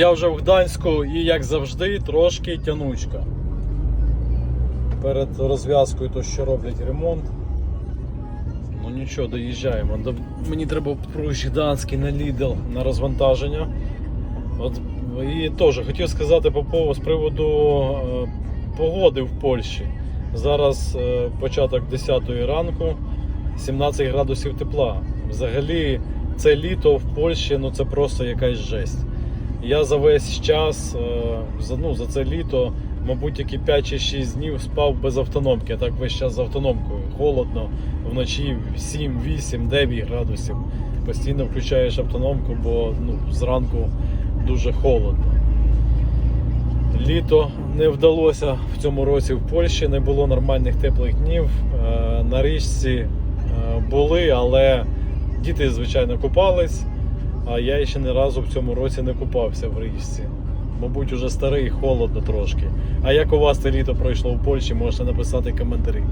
Я вже в Гданську і, як завжди, трошки тянучка. Перед розв'язкою то, що роблять ремонт. Ну нічого, доїжджаємо. Мені треба про Гданський на Lidl на розвантаження. От, і теж хотів сказати по поводу з приводу е, погоди в Польщі. Зараз е, початок 10 ранку, 17 градусів тепла. Взагалі, це літо в Польщі ну це просто якась жесть. Я за весь час, е, за, ну, за це літо, мабуть, тільки 5 чи 6 днів спав без автономки. А так весь час з автономкою. Холодно, вночі 7, 8, 9 градусів. Постійно включаєш автономку, бо ну, зранку дуже холодно. Літо не вдалося в цьому році в Польщі, не було нормальних теплих днів. Е, На річці е, були, але діти, звичайно, купались. А я ще ні разу в цьому році не купався в річці. Мабуть, уже старий, холодно трошки. А як у вас це літо пройшло в Польщі, можете написати коментарі.